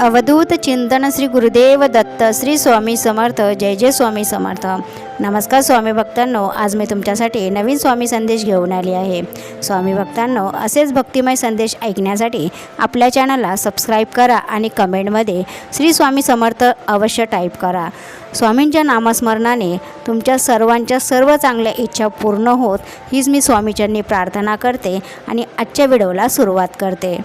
अवधूत चिंतन श्री गुरुदेव दत्त श्री स्वामी समर्थ जय जय स्वामी समर्थ. नमस्कार स्वामी भक्तांनो आज मी तुमच्यासाठी नवीन स्वामी संदेश घेऊन आली आहे. स्वामी भक्तांनो असेच भक्तिमय संदेश ऐकण्यासाठी आपल्या चॅनलला सबस्क्राईब करा आणि कमेंटमध्ये श्री स्वामी समर्थ अवश्य टाईप करा. स्वामींच्या नामस्मरणाने तुमच्या सर्वांच्या सर्व चांगल्या इच्छा पूर्ण होत हीच मी स्वामीचरणी प्रार्थना करते आणि आजच्या व्हिडिओला सुरुवात करते.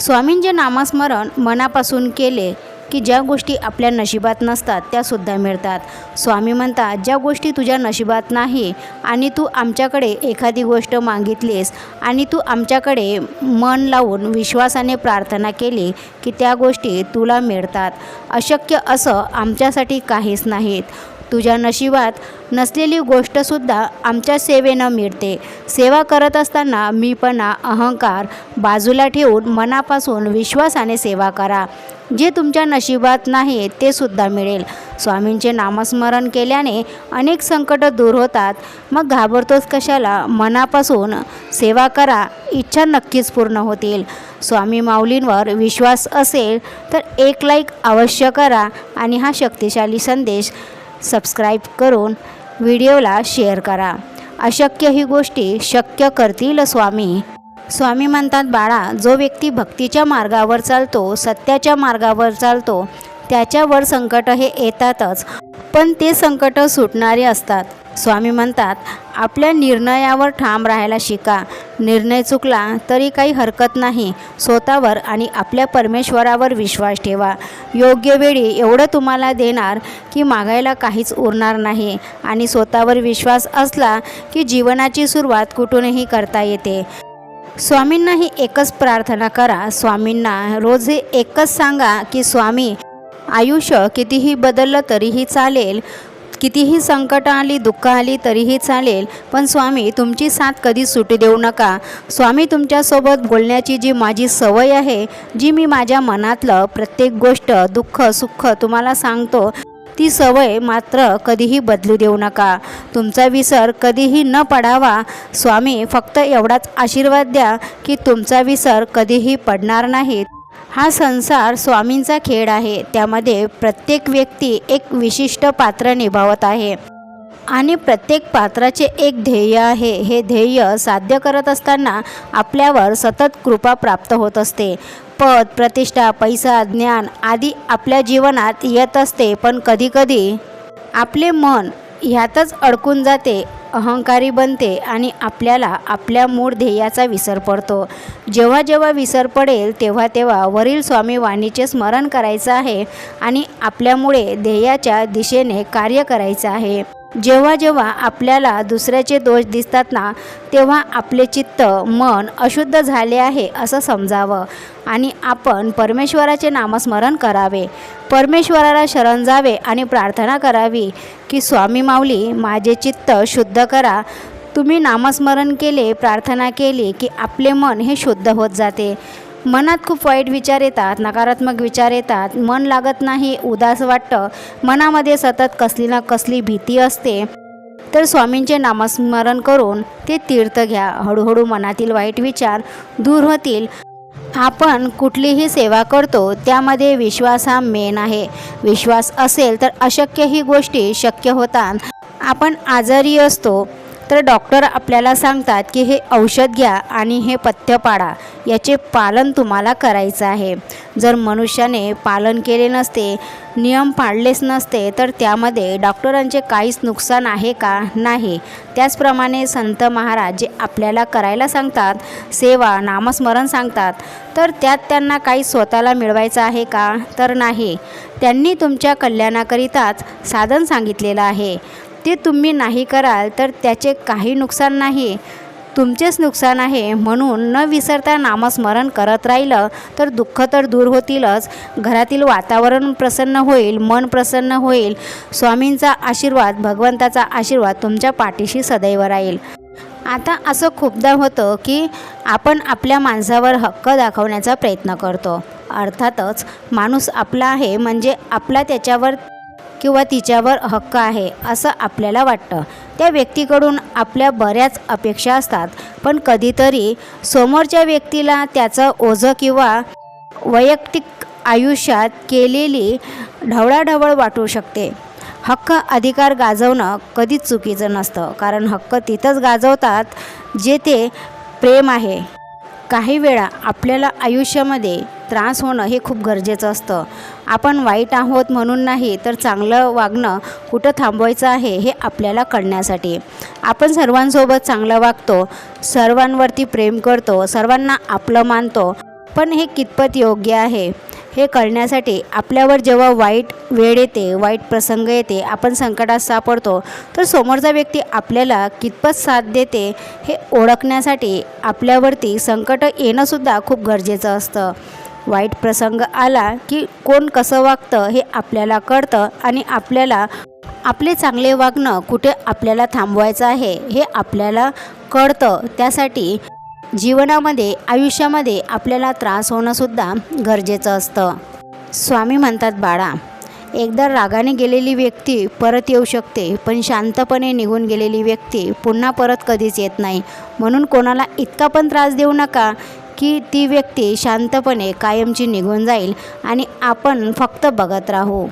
स्वामींचे नामस्मरण मनापासून केले की ज्या गोष्टी आपल्या नशिबात नसतात त्यासुद्धा मिळतात. स्वामी म्हणतात ज्या गोष्टी तुझ्या नशिबात नाही आणि तू आमच्याकडे एखादी गोष्ट मागितलीस आणि तू आमच्याकडे मन लावून विश्वासाने प्रार्थना केली की त्या गोष्टी तुला मिळतात अशक्य असं आमच्यासाठी काहीच नाहीत. तुझ्या नशिबात नसलेली गोष्टसुद्धा आमच्या सेवेनं मिळते. सेवा करत असताना मीपणा अहंकार बाजूला ठेवून मनापासून विश्वासाने सेवा करा. जे तुमच्या नशिबात नाही ते सुद्धा मिळेल. स्वामींचे नामस्मरण केल्याने अनेक संकट दूर होतात. मग घाबरतोच कशाला? मनापासून सेवा करा. इच्छा नक्कीच पूर्ण होतील. स्वामी माऊलींवर विश्वास असेल तर एक लाईक अवश्य करा आणि हा शक्तिशाली संदेश सबस्क्राईब करून व्हिडिओला शेअर करा. अशक्य ही गोष्टी शक्य करतील स्वामी. स्वामी म्हणतात बाळा जो व्यक्ती भक्तीच्या मार्गावर चालतो सत्याच्या मार्गावर चालतो त्याच्यावर संकट हे येतातच. पण ते संकट सुटणारे असतात. स्वामी म्हणतात आपल्या निर्णयावर ठाम राहायला शिका. निर्णय चुकला तरी काही हरकत नाही. स्वतःवर आणि आपल्या परमेश्वरावर विश्वास ठेवा. योग्य वेळी एवढं तुम्हाला देणार की मागायला काहीच उरणार नाही. आणि स्वतःवर विश्वास असला की जीवनाची सुरुवात कुठूनही करता येते. स्वामींनाही एकच प्रार्थना करा. स्वामींना रोज एकच सांगा की स्वामी आयुष्य कितीही बदललं तरीही चालेल. कितीही संकट आली दुःख आली तरीही चालेल. पण स्वामी तुमची साथ कधी सुटू देऊ नका. स्वामी तुमच्यासोबत बोलण्याची जी माझी सवय आहे जी मी माझ्या मनातलं प्रत्येक गोष्ट दुःख सुख तुम्हाला सांगतो ती सवय मात्र कधीही बदलू देऊ नका. तुमचा विसर कधीही न पडावा. स्वामी फक्त एवढाच आशीर्वाद द्या की तुमचा विसर कधीही पडणार नाहीत हा संसार स्वामींचा खेळ आहे. त्यामध्ये प्रत्येक व्यक्ती एक विशिष्ट पात्र निभावत आहे. आणि प्रत्येक पात्राचे एक ध्येय आहे. हे ध्येय साध्य करत असताना आपल्यावर सतत कृपा प्राप्त होत असते. पद प्रतिष्ठा पैसा ज्ञान आदी आपल्या जीवनात येत असते. पण कधीकधी आपले मन ह्यातच अडकून जाते. अहंकारी बनते आणि आपल्याला आपल्या मूळ ध्येयाचा विसर पडतो. जेव्हा जेव्हा विसर पडेल तेव्हा तेव्हा वरील स्वामी वाणीचे स्मरण करायचं आहे आणि आपल्यामुळे ध्येयाच्या दिशेने कार्य करायचं आहे. जेव्हा जेव्हा आपल्याला दुसऱ्याचे दोष दिसतात ना तेव्हा आपले चित्त मन अशुद्ध झाले आहे असं समजावं आणि आपण परमेश्वराचे नामस्मरण करावे. परमेश्वराला शरण जावे आणि प्रार्थना करावी की स्वामी माऊली माझे चित्त शुद्ध करा. तुम्ही नामस्मरण केले प्रार्थना केली की आपले मन हे शुद्ध होत जाते. मनात खूप वाईट विचार येतात नकारात्मक विचार येतात मन लागत नाही उदास वाटतं मनामध्ये सतत कसली ना कसली भीती असते. तर स्वामींचे नामस्मरण करून ते तीर्थ घ्या. हळूहळू मनातील वाईट विचार दूर होतील. आपण कुठलीही सेवा करतो त्यामध्ये विश्वास हा मेन आहे. विश्वास असेल तर अशक्य ही गोष्टी शक्य होतात. आपण आजारी असतो तर डॉक्टर आपल्याला सांगतात की हे औषध घ्या आणि हे पथ्य पाळा याचे पालन तुम्हाला करायचं आहे. जर मनुष्याने पालन केले नसते नियम पाळलेच नसते तर त्यामध्ये डॉक्टरांचे काहीच नुकसान आहे का नाही? त्याचप्रमाणे संत महाराज जे आपल्याला करायला सांगतात सेवा नामस्मरण सांगतात तर त्यात त्यांना काही स्वतःला मिळवायचं आहे का? तर नाही. त्यांनी तुमच्या कल्याणाकरिताच साधन सांगितलेलं आहे. ते तुम्ही नाही कराल तर त्याचे काही नुकसान नाही. तुमचेच नुकसान आहे. म्हणून न विसरता नामस्मरण करत राहिलं तर दुःख तर दूर होतीलच. घरातील वातावरण प्रसन्न होईल मन प्रसन्न होईल. स्वामींचा आशीर्वाद भगवंताचा आशीर्वाद तुमच्या पाठीशी सदैव राहील. आता असं खूपदा होतं की आपण आपल्या माणसावर हक्क दाखवण्याचा प्रयत्न करतो. अर्थातच माणूस आपला आहे म्हणजे आपला त्याच्यावर किंवा तिच्यावर हक्क आहे असं आपल्याला वाटतं. त्या व्यक्तीकडून आपल्या बऱ्याच अपेक्षा असतात पण कधीतरी समोरच्या व्यक्तीला त्याचं ओझं किंवा वैयक्तिक आयुष्यात केलेली ढवळाढवळ वाटू शकते. हक्क अधिकार गाजवणं कधीच चुकीचं नसतं कारण हक्क तिथंच गाजवतात जे ते प्रेम आहे. काही वेळा आपल्याला आयुष्यामध्ये त्रास होणं हे खूप गरजेचं असतं. आपण वाईट आहोत म्हणून नाही तर चांगलं वागणं कुठं थांबवायचं आहे हे आपल्याला कळण्यासाठी. आपण सर्वांसोबत चांगलं वागतो सर्वांवरती प्रेम करतो सर्वांना आपलं मानतो. पण हे कितपत योग्य आहे हे कळण्यासाठी आपल्यावर जेव्हा वाईट वेळ येते वाईट प्रसंग येते आपण संकटात सापडतो तर समोरचा व्यक्ती आपल्याला कितपत साथ देते हे ओळखण्यासाठी आपल्यावरती संकट येणंसुद्धा खूप गरजेचं असतं. वाईट प्रसंग आला की कोण कसं वागतं हे आपल्याला कळतं आणि आपल्याला आपले चांगले वागणं कुठे आपल्याला थांबवायचं आहे हे आपल्याला कळतं. त्यासाठी जीवनामध्ये आयुष्यामध्ये आपल्याला त्रास होणंसुद्धा गरजेचं असतं. स्वामी म्हणतात बाळा एकदा रागाने गेलेली व्यक्ती परत येऊ शकते पण शांतपणे निघून गेलेली व्यक्ती पुन्हा परत कधीच येत नाही. म्हणून कोणाला इतका पण त्रास देऊ नका. की ती व्यक्ती शांतपणे कायमची निघून जाईल आणि आपण फक्त बघत राहू.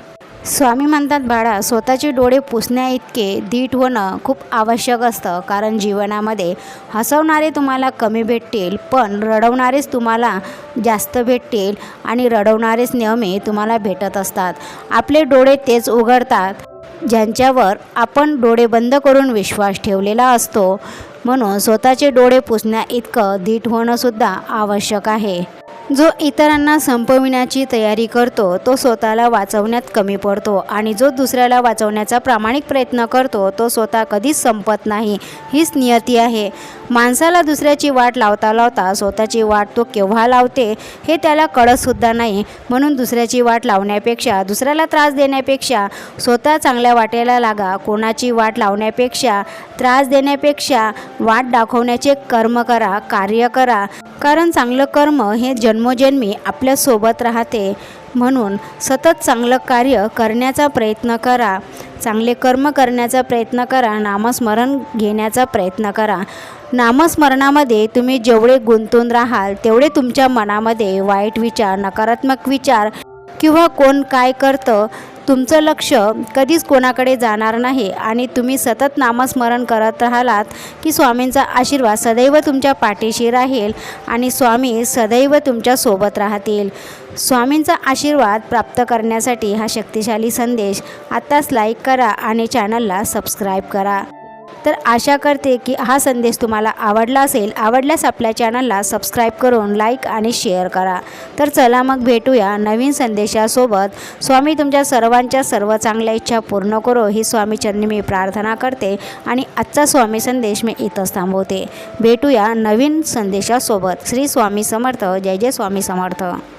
स्वामी म्हणतात बाळा स्वतःचे डोळे पुसण्या इतके धीट होणं खूप आवश्यक असतं कारण जीवनामध्ये हसवणारे तुम्हाला कमी भेटतील पण रडवणारेच तुम्हाला जास्त भेटतील आणि रडवणारेच नेहमी तुम्हाला भेटत असतात. आपले डोळे तेच उघडतात ज्यांच्यावर आपण डोळे बंद करून विश्वास ठेवलेला असतो. म्हणून स्वतःचे डोळे पुसण्या इतकं धीट होणंसुद्धा आवश्यक आहे. जो इतरांना संपविण्याची तयारी करतो तो स्वतःला वाचवण्यात कमी पडतो आणि जो दुसऱ्याला वाचवण्याचा प्रामाणिक प्रयत्न करतो तो स्वतः कधीच संपत नाही. हीच नियती आहे. माणसाला दुसऱ्याची वाट लावता लावता स्वतःची वाट तो केव्हा लावते हे त्याला कळतसुद्धा नाही. म्हणून दुसऱ्याची वाट लावण्यापेक्षा दुसऱ्याला त्रास देण्यापेक्षा स्वतः चांगल्या वाटेला लागा. कोणाची वाट लावण्यापेक्षा त्रास देण्यापेक्षा वाट दाखवण्याचे कर्म करा कार्य करा. कारण चांगलं कर्म हे जन्मोजन्मी आपल्यासोबत राहते म्हणून सतत चांगलं कार्य करण्याचा प्रयत्न करा. चांगले कर्म करण्याचा प्रयत्न करा. नामस्मरण घेण्याचा प्रयत्न करा. नामस्मरणामध्ये तुम्ही जेवढे गुंतून राहाल तेवढे तुमच्या मनामध्ये वाईट विचार नकारात्मक विचार किंवा कोण काय करतं तुमचं लक्ष कधीच कोणाकडे जाणार नाही आणि तुम्ही सतत नामस्मरण करत राहिलात की स्वामींचा आशीर्वाद सदैव तुमच्या पाठीशी राहील आणि स्वामी सदैव तुमच्यासोबत राहतील. स्वामींचा आशीर्वाद प्राप्त करण्यासाठी हा शक्तिशाली संदेश आत्ताच लाईक करा आणि चॅनलला सबस्क्राईब करा. तर आशा करते की हा संदेश तुम्हाला आवडला असेल. आवडल्यास आपल्या चॅनलला सबस्क्राईब करून लाईक आणि शेअर करा. तर चला मग भेटूया नवीन संदेशासोबत. स्वामी तुमच्या सर्वांच्या सर्व चांगल्या इच्छा पूर्ण करो ही स्वामीचरणी मी प्रार्थना करते आणि आजचा स्वामी संदेश मी इथंच थांबवते. भेटूया नवीन संदेशासोबत. श्री स्वामी समर्थ. जय जय स्वामी समर्थ.